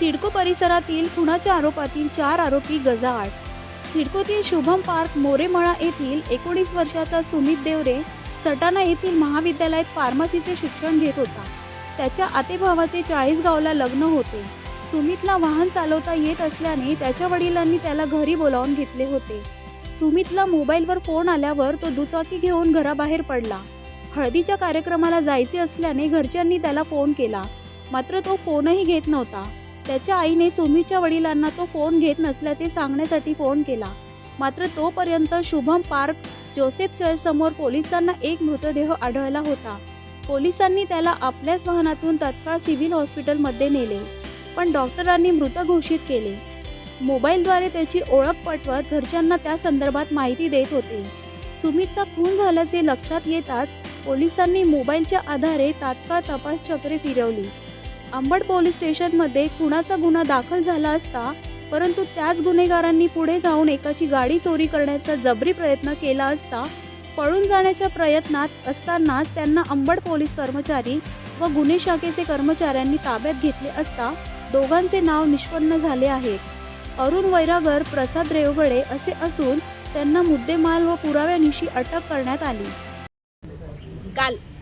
सिडको परिसरातील खुनाच्या आरोपातील चार आरोपी गजाआड. सिडकोतील शुभम पार्क मोरेमळा येथील एकोणीस वर्षाचा सुमित देवरे सटाणा येथील महाविद्यालयात फार्मसीचे शिक्षण घेत होता. त्याच्या आतेभावाचे चाळीसगावला लग्न होते. सुमितला वाहन चालवता येत असल्याने त्याच्या वडिलांनी त्याला घरी बोलावून घेतले होते. सुमितला मोबाईलवर फोन आल्यावर तो दुचाकी घेऊन घराबाहेर पडला. हळदीच्या कार्यक्रमाला जायचे असल्याने घरच्यांनी त्याला फोन केला. मात्र तो फोनही घेत नव्हता. त्याच्या आईने सुमितच्या वडिलांना तो फोन घेत नसल्याचे सांगण्यासाठी फोन केला. मात्र तोपर्यंत शुभम पार्क जोसेफ चर्चसमोर पोलिसांना एक मृतदेह आढळला होता. पोलिसांनी त्याला आपल्याच वाहनातून तत्काळ सिव्हिल हॉस्पिटलमध्ये नेले पण डॉक्टरांनी मृत घोषित केले. मोबाईलद्वारे त्याची ओळख पटवत घरच्यांना त्या संदर्भात माहिती देत होते. सुमितचा खून झाल्याचे लक्षात येताच पोलिसांनी मोबाईलच्या आधारे तात्काळ तपास चक्रे फिरवली. अंबड पोलीस स्टेशनमध्ये खुनाचा गुन्हा दाखल झाला असता परंतु त्याच गुन्हेगारांनी पुढे जाऊन एकाची गाडी चोरी करण्याचा जबरी प्रयत्न केला असता पळून जाण्याच्या प्रयत्नात असतानाच त्यांना अंबड पोलीस कर्मचारी व गुन्हे शाखेचे कर्मचाऱ्यांनी ताब्यात घेतले असता दोघांचे नाव निष्पन्न झाले आहेत अरुण वैरागर प्रसाद रेवगडे असे असून त्यांना मुद्देमाल व पुराव्यानिशी अटक करण्यात आली. काल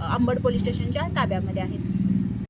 अंबड पोलीस स्टेशनच्या ताब्यामध्ये आहेत.